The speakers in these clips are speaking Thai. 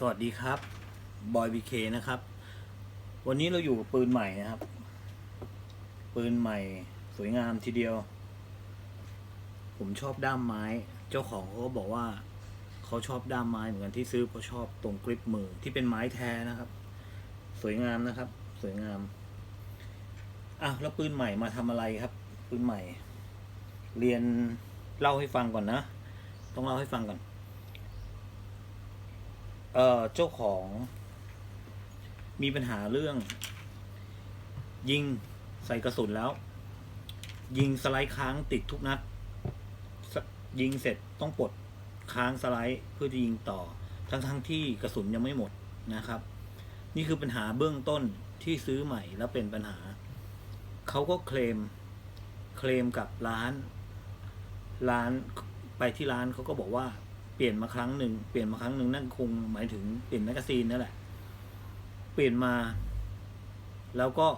สวัสดีครับบอยบีเคนะครับ วันนี้เราอยู่กับปืนใหม่นะครับ ปืนใหม่สวยงามทีเดียว ผมชอบด้ามไม้ เจ้าของเขาก็บอกว่าเขาชอบด้ามไม้เหมือนกันที่ซื้อเพราะชอบตรงกริปมือที่เป็นไม้แท้นะครับ สวยงามนะครับ สวยงามอะแล้วปืนใหม่มาทำอะไรครับ ปืนใหม่ เรียนเล่าให้ฟังก่อนนะ ต้องเล่าให้ฟังก่อน เอ่อเจ้าของ มีปัญหาเรื่อง ยิงใส่กระสุนแล้ว ยิงสไลด์ค้างติดทุกนัด ยิงเสร็จต้องปลดค้างสไลด์เพื่อจะยิงต่อ ทั้งทั้งๆที่กระสุนยังไม่หมดนะครับ นี่คือปัญหาเบื้องต้นที่ซื้อใหม่แล้วเป็นปัญหา เขาก็เคลม เคลมกับร้าน ร้านไปที่ร้านเขาก็บอกว่า เปลี่ยนมาครั้งหนึ่งเปลี่ยนมาครั้งหนึ่งนั่นคงหมายถึงเปลี่ยนแมกกาซีนนั่นแหละ เปลี่ยนมา แล้วก็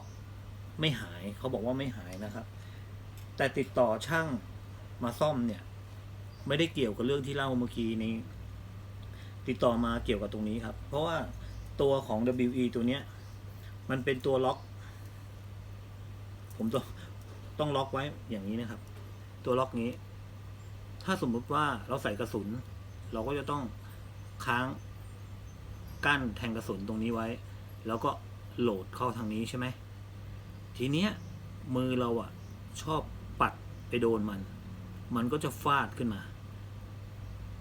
ไม่หายเขาบอกว่าไม่หายนะครับ แต่ติดต่อช่างมาซ่อมเนี่ย ไม่ได้เกี่ยวกับเรื่องที่เล่าเมื่อกี้นี้ ติดต่อมาเกี่ยวกับตรงนี้ครับ เพราะว่าตัวของ WE ตัวเนี้ย มันเป็นตัวล็อก ผมต้องต้องล็อกไว้อย่างนี้นะครับ ตัวล็อกนี้ ถ้าสมมติว่าเราใส่กระสุน เราก็จะต้องค้างกั้นแทงกระสุนตรงนี้ไว้ แล้วก็โหลดเข้าทางนี้ใช่ไหมทีเนี้ยมือเราอะชอบปัดไปโดนมัน มันก็จะฟาดขึ้นมา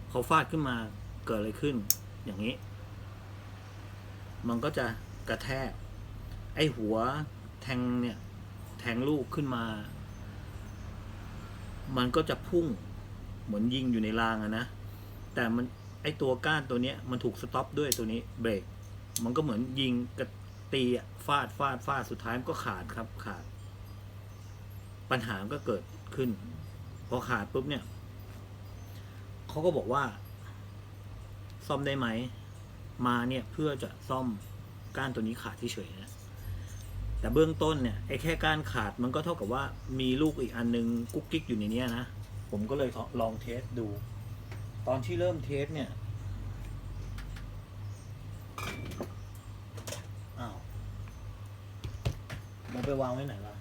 พอฟาดขึ้นมาเกิดอะไรขึ้น อย่างนี้ มันก็จะกระแทก ไอ้หัวแทงเนี่ย แทงลูกขึ้นมา มันก็จะพุ่งเหมือนยิงอยู่ในรางอะนะ แต่มันไอตัวก้านตัวเนี้ยมันถูกสต็อปด้วยตัวนี้เบรก มันก็เหมือนยิงกระตีอะฟาดฟาดฟาดสุดท้ายมันก็ขาดครับขาด ปัญหาก็เกิดขึ้น พอขาดปุ๊บเนี่ยเขาก็บอกว่า ซ่อมได้ไหม มาเนี่ยเพื่อจะซ่อมก้านตัวนี้ขาดที่เฉยนะแต่เบื้องต้นเนี่ยไอ้แค่ก้านขาดมันก็เท่ากับว่ามีลูกอีกอันนึงกุ๊กกิ๊กอยู่ในนี้นะ ผมก็เลยลองเทสดู ตอนที่เริ่มเทสเนี่ย อ้าวมันไปวางไว้ไหนล่ะ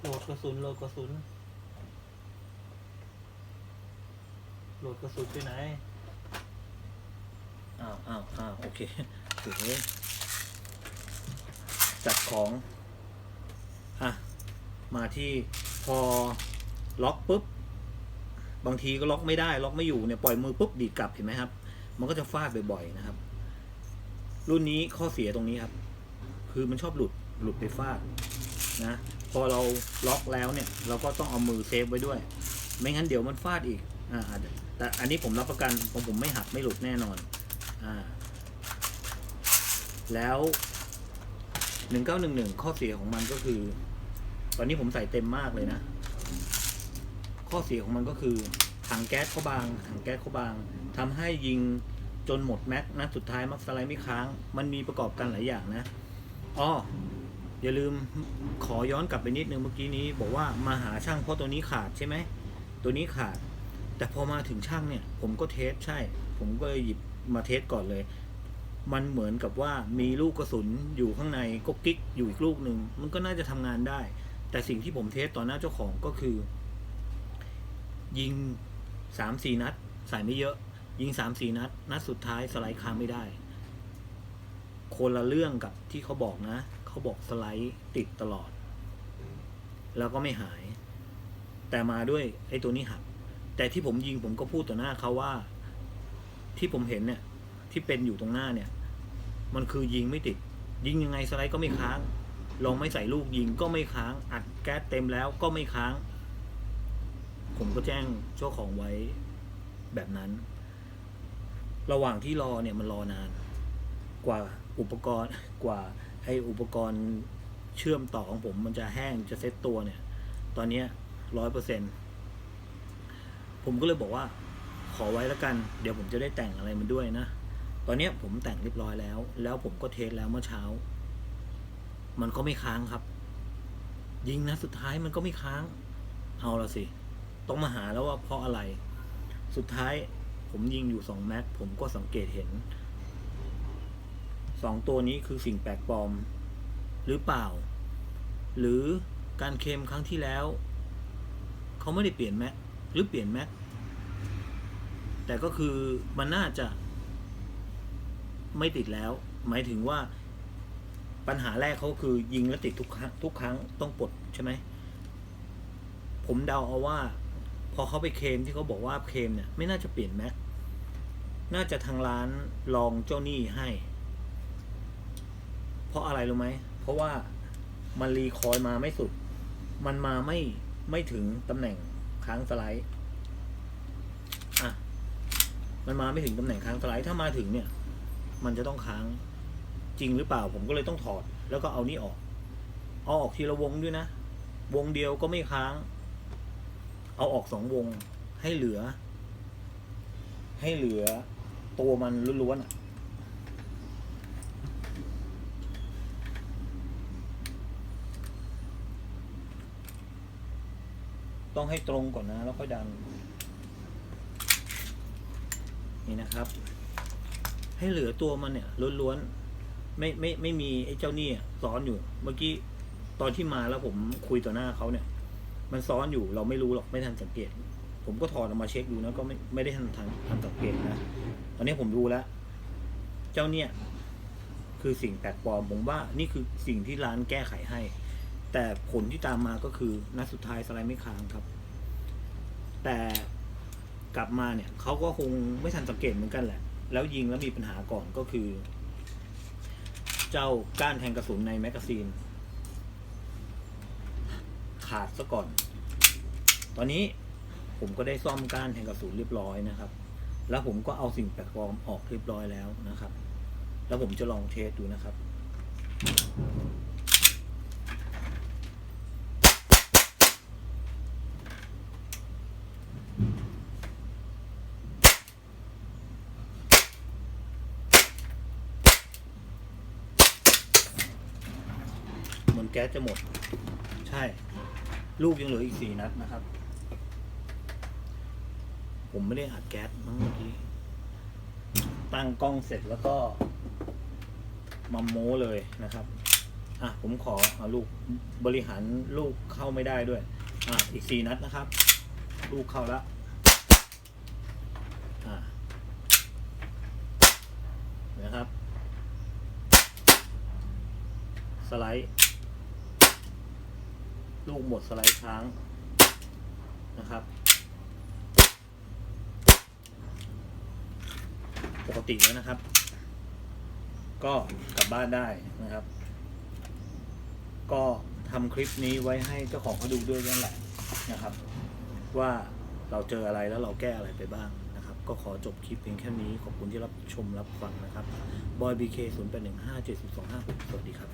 โหลดกระสุนโหลดกระสุนโหลดกระสุนไปไหน อ้าวอ้าวอ้าวโอเคถึงเลยจัดของ อะ มาที่พอล็อกปุ๊บ บางทีก็ล็อกไม่ได้ล็อกไม่อยู่เนี่ยปล่อยมือปุ๊บดีดกลับเห็นไหมครับ มันก็จะฟาดบ่อยๆนะครับ รุ่นนี้ข้อเสียตรงนี้ครับ คือมันชอบหลุดหลุดไปฟาดนะพอเราล็อกแล้วเนี่ย เราก็ต้องเอามือเซฟไว้ด้วย ไม่งั้นเดี๋ยวมันฟาดอีกอ่าแต่อันนี้ผมรับประกันของผมไม่หักไม่หลุดแน่นอนอ่าแล้วหนึ่งเก้าหนึ่งหนึ่งข้อเสียของมันก็คือ ตอนนี้ผมใส่เต็มมากเลยนะ ข้อเสียของมันก็คือถังแก๊สเขาบางถังแก๊สเขาบางทำให้ยิงจนหมดแม็กนัดสุดท้ายมักสไลด์ไม่ค้าง มันมีประกอบกันหลายอย่างนะอ้ออย่าลืมขอย้อนกลับไปนิดนึงเมื่อกี้นี้ บอกว่ามาหาช่างเพราะตัวนี้ขาดใช่ไหมตัวนี้ขาด แต่พอมาถึงช่างเนี่ย ผมก็เทสใช่ ผมก็หยิบมาเทสก่อนเลย มันเหมือนกับว่ามีลูกกระสุนอยู่ข้างในก็กิ๊กอยู่อีกลูกหนึ่งมันก็น่าจะทำงานได้ แต่สิ่งที่ผมเทสต่อหน้าเจ้าของก็คือ ยิงสามสี่นัด ใส่ไม่เยอะ ยิงสามสี่นัด นัดสุดท้ายสไลด์ค้างไม่ได้ คนละเรื่องกับที่เขาบอกนะ เขาบอกสไลด์ติดตลอด แล้วก็ไม่หาย แต่มาด้วยไอ้ตัวนี้หัก แต่ที่ผมยิงผมก็พูดต่อหน้าเขาว่า ที่ผมเห็นเนี่ย ที่เป็นอยู่ตรงหน้าเนี่ย มันคือยิงไม่ติด ยิงยังไงสไลด์ก็ไม่ค้างลองไม่ใส่ลูกยิงก็ไม่ค้าง อัดแก๊สเต็มแล้วก็ไม่ค้าง ผมก็แจ้งเจ้าของไว้แบบนั้น ระหว่างที่รอเนี่ยมันรอนาน กว่าอุปกรณ์กว่าไออุปกรณ์เชื่อมต่อของผมมันจะแห้งจะเซ็ตตัวเนี่ย ตอนนี้ร้อยเปอร์เซ็นผมก็เลยบอกว่าขอไว้แล้วกัน เดี๋ยวผมจะได้แต่งอะไรมันด้วยนะ ตอนนี้ผมแต่งเรียบร้อยแล้ว แล้วผมก็เทสแล้วเมื่อเช้า มันก็ไม่ค้างครับ ยิงนะสุดท้ายมันก็ไม่ค้าง เอาละสิ ต้องมาหาแล้วว่าเพราะอะไร สุดท้ายผมยิงอยู่สองแม็กผมก็สังเกตเห็นสองตัวนี้คือสิ่งแปลกปลอม หรือเปล่า หรือการเคลมครั้งที่แล้ว เขาไม่ได้เปลี่ยนแม็กหรือเปลี่ยนแม็กแต่ก็คือมันน่าจะไม่ติดแล้ว หมายถึงว่าปัญหาแรกเขาคือยิงแล้วติดทุกครั้งทุกครั้งต้องปลดใช่ไหม ผมเดาเอาว่า พอเขาไปเคลมที่เขาบอกว่าเคลมเนี่ยไม่น่าจะเปลี่ยนแม็กน่าจะทางร้านลองเจ้าหนี้ให้ เพราะอะไรรู้ไหม เพราะว่ามันรีคอยมาไม่สุด มันมาไม่ไม่ถึงตำแหน่งค้างสไลด์อะมันมาไม่ถึงตำแหน่งค้างสไลด์ถ้ามาถึงเนี่ย มันจะต้องค้างจริงหรือเปล่า ผมก็เลยต้องถอด แล้วก็เอานี่ออก เอาออกทีละวงด้วยนะ วงเดียวก็ไม่ค้าง เอาออกสองวงให้เหลือ ให้เหลือ ตัวมันล้วนๆอะต้องให้ตรงก่อนนะแล้วค่อยดัน นี่นะครับ ให้เหลือตัวมันเนี่ยล้วนๆไม่ไม่ไม่มีไอ้เจ้านี่ซ้อนอยู่ เมื่อกี้ตอนที่มาแล้วผมคุยต่อหน้าเขาเนี่ย มันซ้อนอยู่เราไม่รู้หรอกไม่ทันสังเกต ผมก็ถอดออกมาเช็คดูนะก็ไม่ไม่ได้ทันทันทันสังเกตนะตอนนี้ผมรู้แล้ว เจ้าเนี่ยคือสิ่งแปลกปลอมผมว่านี่คือสิ่งที่ร้านแก้ไขให้ แต่ผลที่ตามมาก็คือนัดสุดท้ายสไลด์ไม่ค้างครับ แต่กลับมาเนี่ยเขาก็คงไม่ทันสังเกตเหมือนกันแหละ แล้วยิงแล้วมีปัญหาก่อนก็คือ เจ้าก้านแทงกระสุนในแมกกาซีน ขาดซะก่อน ตอนนี้ผมก็ได้ซ่อมก้านแทงกระสุนเรียบร้อยนะครับ แล้วผมก็เอาสิ่งแปลกปลอมออกเรียบร้อยแล้วนะครับ แล้วผมจะลองเทสดูนะครับเหมือนแก๊สจะหมด ใช่ ลูกยังเหลืออีกสี่นัดนะครับ ผมไม่ได้อัดแก๊สเมื่อกี้ ตั้งกล้องเสร็จแล้วก็มาโม้เลยนะครับ อะผมขอเอาลูกบริหารลูกเข้าไม่ได้ด้วย อะอีกสี่นัดนะครับ ลูกเข้าแล้วอะนะครับ สไลด์ ลูกหมดสไลด์ค้างนะครับ ปกติแล้วนะครับ ก็กลับบ้านได้นะครับ ก็ทำคลิปนี้ไว้ให้เจ้าของเขาดูด้วยนั่นแหละนะครับ ว่าเราเจออะไรแล้วเราแก้อะไรไปบ้างนะครับ ก็ขอจบคลิปเพียงแค่นี้ ขอบคุณที่รับชมรับฟังนะครับบอยบีเคศูนย์แปดหนึ่งห้าเจ็ดสิบสองห้าสวัสดีครับ